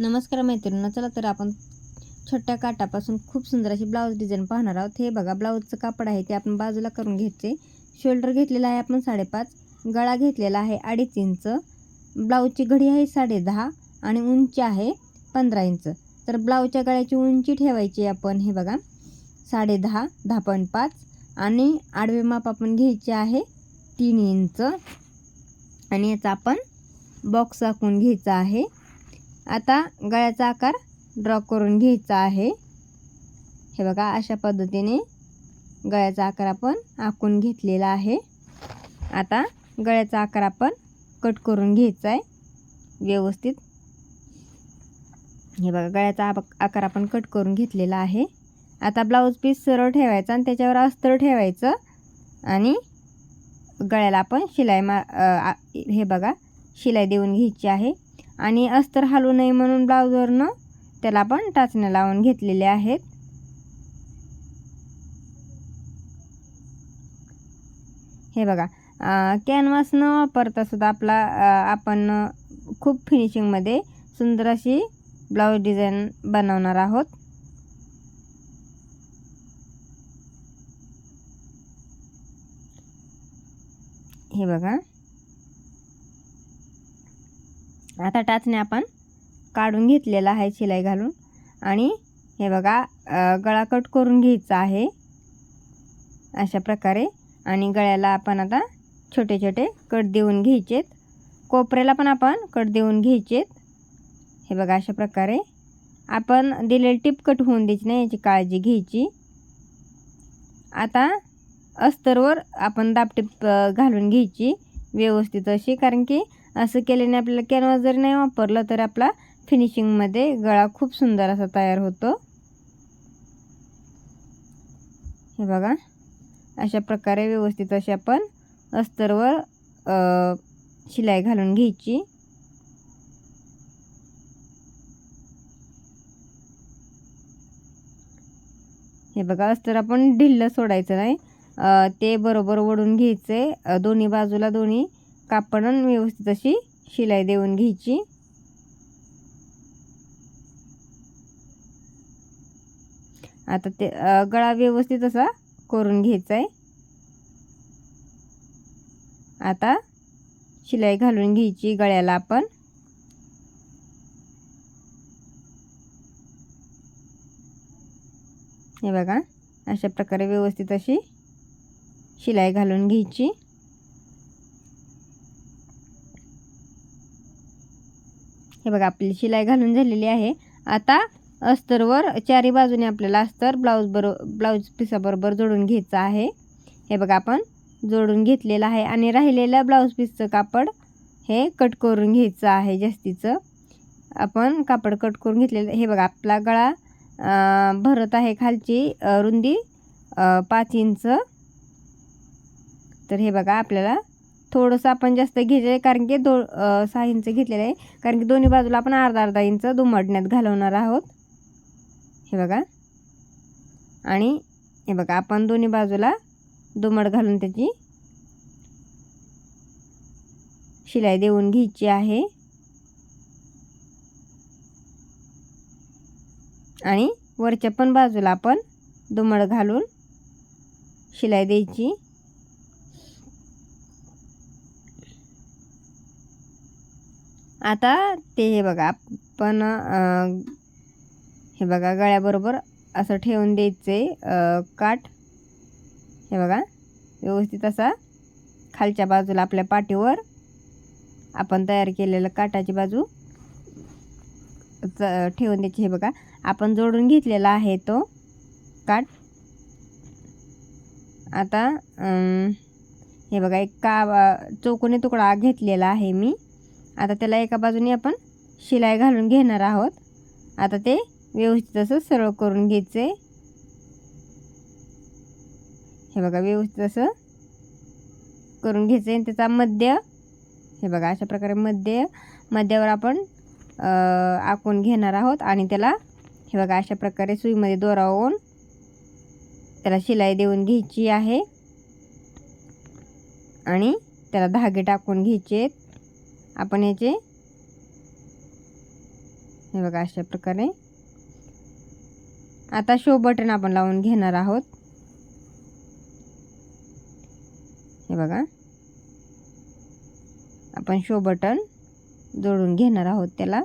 नमस्कार मैत्रिणींनो चला तर आपण छोट्या काटापासून खूप सुंदर अशी ब्लाऊज डिझाईन पाहणार आहोत. हे बघा ब्लाऊजचं कापड आहे ते आपण बाजूला करून घ्यायचे. शोल्डर घेतलेला आहे आपण साडेपाच गळा घेतलेला आहे अडीच इंच. ब्लाऊजची घडी आहे साडे दहा आणि उंची आहे पंधरा इंच. तर ब्लाऊजच्या गळ्याची उंची ठेवायची आपण हे बघा. साडे दहा दहा पॉईंट पाच आणि आडवे माप आपण घ्यायचे आहे तीन इंच. आणि याचा आपण बॉक्स आखून घ्यायचा आहे. आता गळ्याचा आकार ड्रॉ करून घ्यायचा आहे. हे बघा अशा पद्धतीने गळ्याचा आकार आपण आखून घेतलेला आहे. आता गळ्याचा आकार आपण कट करून घ्यायचा आहे. व्यवस्थित. हे बघा गळ्याचा आकार आपण कट करून घेतलेला आहे. आता ब्लाऊज पीस सरळ ठेवायचा आणि त्याच्यावर अस्तर ठेवायचं. आणि गळ्याला आपण शिलाई मा आ- हे बघा शिलाई देऊन घ्यायची आहे. आणि अस्तर हलू नये म्हणून ब्लाऊजवरनं त्याला आपण टाचण्या लावून घेतलेल्या आहेत. हे बघा कॅनव्हास न वापरता सुद्धा आपला आपण खूप फिनिशिंगमध्ये सुंदर अशी ब्लाऊज डिझाईन बनवणार आहोत. हे बघा. आता टाचणे आपण काढून घेतलेला आहे शिलाई घालून. आणि हे बघा गळा कट करून घ्यायचा आहे. अशा प्रकारे. आणि गळ्याला आपण आता छोटे छोटे कट देऊन घ्यायचेत. कोपऱ्याला पण आपण कट देऊन घ्यायचेत. हे बघा अशा प्रकारे. आपण दिलेली टिप कट होऊन द्यायची नाही याची काळजी घ्यायची. आता अस्तरवर आपण दाबटिप घालून घ्यायची. व्यवस्थित अशी कारण की असं केल्याने आपल्याला कॅनव्हास जरी नाही वापरलं तर आपला फिनिशिंगमध्ये गळा खूप सुंदर असा तयार होतो. हे बघा. अशा प्रकारे व्यवस्थित अशी आपण अस्तरवर शिलाई घालून घ्यायची. हे बघा अस्तर आपण ढिल्लं सोडायचं नाही. ते बरोबर ओढून घ्यायचे. आहे दोन्ही बाजूला दोन्ही कापडन व्यवस्थित अशी शिलाई देऊन घ्यायची. आता ते गळा व्यवस्थित असा करून घ्यायचा आहे आता शिलाई घालून घ्यायची गळ्याला आपण. हे बघा अशा प्रकारे व्यवस्थित अशी शिलाई घालून घ्यायची. हे बघा आपली शिलाई घालून झालेली आहे. आता अस्तरवर चारी बाजूने आपल्याला अस्तर ब्लाऊज बरो ब्लाऊज पिसाबरोबर जोडून घ्यायचं आहे. हे बघा आपण जोडून घेतलेलं आहे आणि राहिलेलं ब्लाऊज पीसचं कापड हे कट करून घ्यायचं आहे जास्तीचं. आपण कापड कट करून घेतलेलं हे बघा आपला गळा भरत आहे खालची रुंदी पाच इंच. तर हे बघा आपल्याला थोडंसं आपण जास्त घ्यायचं आहे कारण की दो सहा इंच घेतलेलं आहे. कारण की दोन्ही बाजूला आपण अर्धा अर्धा इंच दुमडण्यात घालवणार आहोत. हे बघा. आणि हे बघा आपण दोन्ही बाजूला दुमड घालून त्याची शिलाई देऊन घ्यायची आहे. आणि वरच्या पण बाजूला आपण दुमड घालून शिलाई द्यायची. आता ते हे बघा आपण हे बघा गळ्याबरोबर असं ठेवून द्यायचे काठ. हे बघा व्यवस्थित असा खालच्या बाजूला आपल्या पाठीवर आपण तयार केलेलं काठाची बाजू च- ठेवून द्यायची. हे बघा आपण जोडून घेतलेला आहे तो काठ. आता हे बघा एक का चौकोनी तुकडा घेतलेला आहे मी. आता त्याला एका बाजूने आपण शिलाई घालून घेणार आहोत. आता ते व्यवस्थित असं सरळ करून घ्यायचे हे बघा व्यवस्थित असं करून घ्यायचं आणि त्याचा मध्य हे बघा अशा प्रकारे मध्य मध्यावर आपण आखून घेणार आहोत. आणि त्याला हे बघा अशा प्रकारे सुईमध्ये दोरावून त्याला शिलाई देऊन घ्यायची आहे. आणि त्याला धागे टाकून घ्यायचे आहेत आपण याचे हे बघा अशा प्रकारे. आता शो बटन आपण लावून घेणार आहोत. हे बघा. आपण शो बटन जोडून घेणार आहोत त्याला.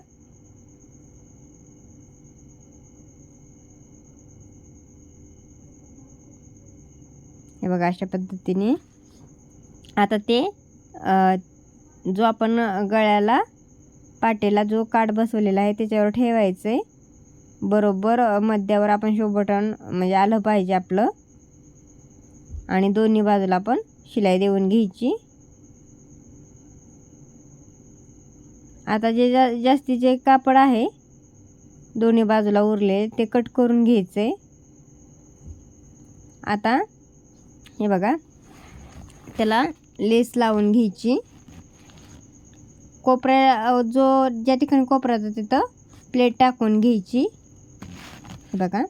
हे बघा अशा पद्धतीने. आता ते अ, जो आपण गळ्याला पाटेला जो काठ बसवलेला आहे त्याच्यावर ठेवायचं आहे बरोबर मध्यावर आपण शो बटन म्हणजे आलं पाहिजे आपलं. आणि दोन्ही बाजूला आपण शिलाई देऊन घ्यायची. आता जे जा जास्तीचे कापड आहे दोन्ही बाजूला उरले ते कट करून घ्यायचे आता हे बघा त्याला लेस लावून घ्यायची. कोपऱ्या जो ज्या ठिकाणी कोपरा होता तिथं प्लेट टाकून घ्यायची. बघा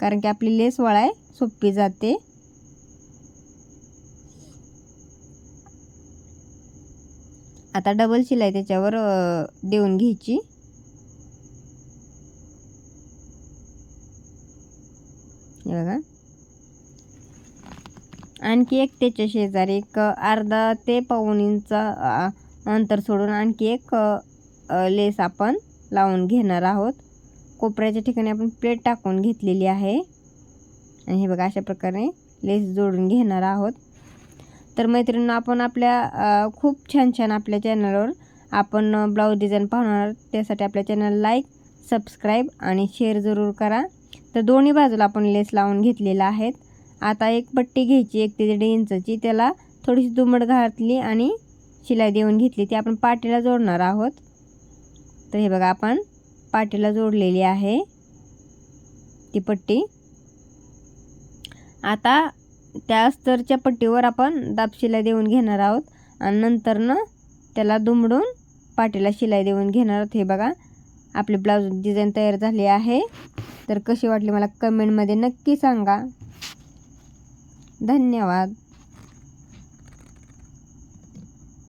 कारण की आपली लेस वळाय सोपी जाते. आता डबल शिलाई त्याच्यावर देऊन घ्यायची. बघा. आणखी एक त्याच्या शेजारी एक अर्धा ते पाऊन इंच अंतर सोडून आणखी एक लेस आपण लावून घेणार आहोत. कोपऱ्याच्या ठिकाणी आपण प्लेट टाकून घेतलेली आहे. आणि हे बघा अशा प्रकारे लेस जोडून घेणार आहोत. तर मैत्रिणींना आपण आपल्या खूप छान छान आपल्या चॅनलवर आपण ब्लाऊज डिझाईन पाहणार त्यासाठी आपल्या चॅनल लाईक सबस्क्राईब आणि शेअर जरूर करा. तर दोन्ही बाजूला आपण लेस लावून घेतलेला आहेत आता एक पट्टी घ्यायची एक ते दीड इंचची. त्याला थोडीशी दुमट घातली आणि शिलाई देऊन घेतली ती आपण पाटीला जोडणार आहोत. तर हे बघा आपण पाटीला जोडलेली आहे. ती पट्टी. आता त्या अस्तरच्या पट्टीवर आपण दाब शिलाई देऊन घेणार आहोत. आणि नंतरनं त्याला दुमडून पाटीला शिलाई देऊन घेणार आहोत. हे बघा आपली ब्लाऊज डिझाईन तयार झाली आहे. तर कशी वाटली मला कमेंटमध्ये नक्की सांगा. धन्यवाद.